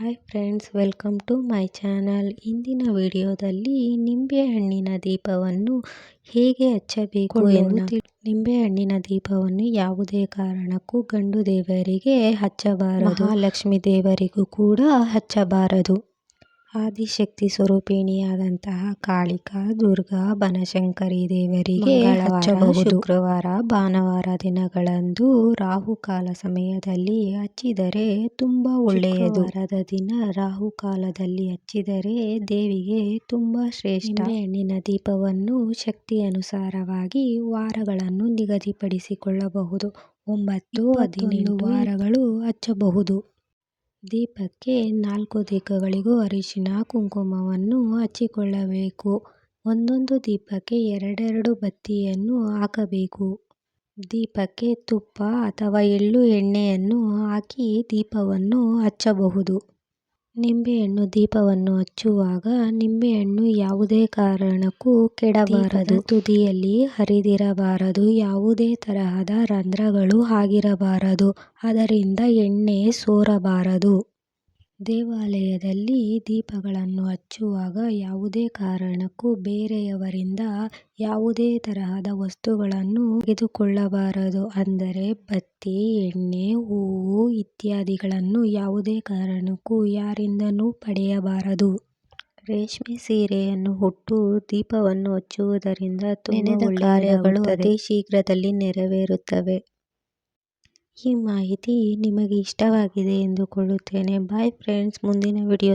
Hi friends welcome to my channel ಇಂದಿನ ವಿಡಿಯೋದಲ್ಲಿ ನಿಂಬೆಹಣ್ಣಿನ ದೀಪವನ್ನು ಹೇಗೆ ಹಚ್ಚಬೇಕು ಎಂದು ನಿಂಬೆಹಣ್ಣಿನ ದೀಪವನ್ನು ಯಾವುದೇ ಕಾರಣಕ್ಕೂ ಗಂಡು ದೇವರಿಗೆ ಹಚ್ಚಬಾರದು. ಮಹಾಲಕ್ಷ್ಮಿ ದೇವರಿಗೂ ಕೂಡ ಹಚ್ಚಬಾರದು. ಆದಿಶಕ್ತಿ ಸ್ವರೂಪಿಣಿಯಾದಂತಹ ಕಾಳಿಕಾ ದುರ್ಗಾ ಬನಶಂಕರಿ ದೇವರಿಗೆ ಹಚ್ಚಬಹುದು. ಶುಕ್ರವಾರ ಭಾನುವಾರ ದಿನಗಳಂದು ರಾಹುಕಾಲ ಸಮಯದಲ್ಲಿ ಹಚ್ಚಿದರೆ ತುಂಬಾ ಒಳ್ಳೆಯದು. ವಾರದ ದಿನ ರಾಹುಕಾಲದಲ್ಲಿ ಹಚ್ಚಿದರೆ ದೇವಿಗೆ ತುಂಬಾ ಶ್ರೇಷ್ಠ. ಎಣ್ಣಿನ ದೀಪವನ್ನು ಶಕ್ತಿ ಅನುಸಾರವಾಗಿ ವಾರಗಳನ್ನು ನಿಗದಿಪಡಿಸಿಕೊಳ್ಳಬಹುದು. ಒಂಬತ್ತು ಹದಿನೇಳು ವಾರಗಳು ಹಚ್ಚಬಹುದು. ದೀಪಕ್ಕೆ ನಾಲ್ಕು ದಿಕ್ಕುಗಳಿಗೂ ಅರಿಶಿನ ಕುಂಕುಮವನ್ನು ಹಚ್ಚಿಕೊಳ್ಳಬೇಕು. ಒಂದೊಂದು ದೀಪಕ್ಕೆ ಎರಡೆರಡು ಬತ್ತಿಯನ್ನು ಹಾಕಬೇಕು. ದೀಪಕ್ಕೆ ತುಪ್ಪ ಅಥವಾ ಎಳ್ಳು ಎಣ್ಣೆಯನ್ನು ಹಾಕಿ ದೀಪವನ್ನು ಹಚ್ಚಬಹುದು. ನಿಂಬೆಹಣ್ಣು ದೀಪವನ್ನು ಹಚ್ಚುವಾಗ ನಿಂಬೆಹಣ್ಣು ಯಾವುದೇ ಕಾರಣಕ್ಕೂ ಕೆಡಬಾರದು. ತುದಿಯಲ್ಲಿ ಹರಿದಿರಬಾರದು. ಯಾವುದೇ ತರಹದ ರಂಧ್ರಗಳು ಆಗಿರಬಾರದು. ಅದರಿಂದ ಎಣ್ಣೆ ಸೋರಬಾರದು. ದೇವಾಲಯದಲ್ಲಿ ದೀಪಗಳನ್ನು ಹಚ್ಚುವಾಗ ಯಾವುದೇ ಕಾರಣಕ್ಕೂ ಬೇರೆಯವರಿಂದ ಯಾವುದೇ ತರಹದ ವಸ್ತುಗಳನ್ನು ತೆಗೆದುಕೊಳ್ಳಬಾರದು. ಅಂದರೆ ಬತ್ತಿ ಎಣ್ಣೆ ಹೂವು ಇತ್ಯಾದಿಗಳನ್ನು ಯಾವುದೇ ಕಾರಣಕ್ಕೂ ಯಾರಿಂದಲೂ ಪಡೆಯಬಾರದು. ರೇಷ್ಮೆ ಸೀರೆಯನ್ನು ಹುಟ್ಟು ದೀಪವನ್ನು ಹಚ್ಚುವುದರಿಂದ ತುಂಬಾ ಕಾರ್ಯಗಳು ಅತಿ ಶೀಘ್ರದಲ್ಲಿ ನೆರವೇರುತ್ತವೆ. ಈ ಮಾಹಿತಿ ನಿಮಗೆ ಇಷ್ಟವಾಗಿದೆ ಎಂದುಕೊಳ್ಳುತ್ತೇನೆ. ಬಾಯ್ ಫ್ರೆಂಡ್ಸ್ ಮುಂದಿನ ವಿಡಿಯೋ